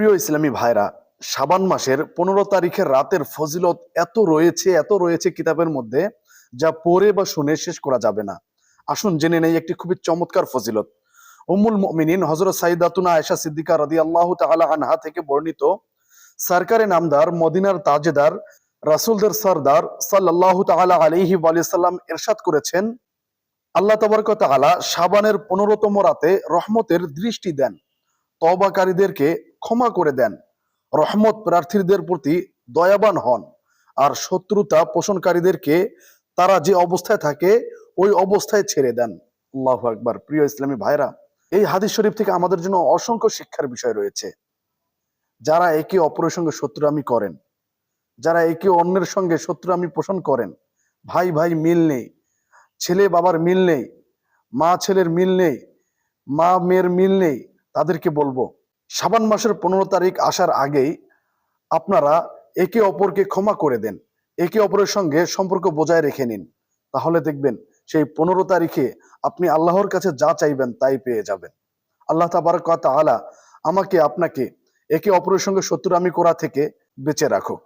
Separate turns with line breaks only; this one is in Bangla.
প্রিয় ইসলামী ভাইরা, শাবান মাসের পনেরো তারিখের রাতের ফজিলত এত রয়েছে এত রয়েছে কিতাবের মধ্যে, যা পড়ে বা শুনে শেষ করা যাবে না। আসুন জেনে নেই একটি খুবই চমৎকার ফজিলত। উম্মুল মুমিনিন হজরত সাইদাতুনা আয়েশা সিদ্দিকা রাদি আল্লাহ আনহা থেকে বর্ণিত, সরকারে নামদার, মদিনার তাজেদার, রাসূলদের সরদার সাল্লাল্লাহু তাআলা আলাইহি ওয়া সাল্লাম ইরশাদ করেছেন। আল্লাহ তাবারক তাআলা শাবানের পনেরোতম রাতে রহমতের দৃষ্টি দেন। তওবাকারীদেরকে ক্ষমা করে দেন। রহমত প্রার্থীদের প্রতি দয়াবান হন আর শত্রুতা পোষণকারীদেরকে তারা যে অবস্থায় থাকে, ওই অবস্থায় ছেড়ে দেন। আল্লাহ আকবার। প্রিয় ইসলামী ভাইরা এই হাদিস শরীফ থেকে আমাদের জন্য অসংখ্য শিক্ষার বিষয় রয়েছে। যারা একে অপরের সঙ্গে শত্রুআমি করেন, যারা একে অন্যের সঙ্গে শত্রুআমি পোষণ করেন, ভাই ভাই মিল নেই, ছেলে, বাবার মিল নেই, মা, ছেলের মিল নেই, মা, মেয়ের মিল নেই, তাদেরকে বলব সাবান মাসের পনেরো তারিখ আসার আগেই আপনারা একে অপরকে ক্ষমা করে দেন। একে অপরের সঙ্গে সম্পর্ক বজায় রেখে নিন। তাহলে দেখবেন সেই পনেরো তারিখে আপনি আল্লাহর কাছে যা চাইবেন তাই পেয়ে যাবেন। আল্লাহ তাবার কথা আলা আমাকে আপনাকে একে অপরের সঙ্গে শত্রুরামি করা থেকে বেঁচে রাখুক।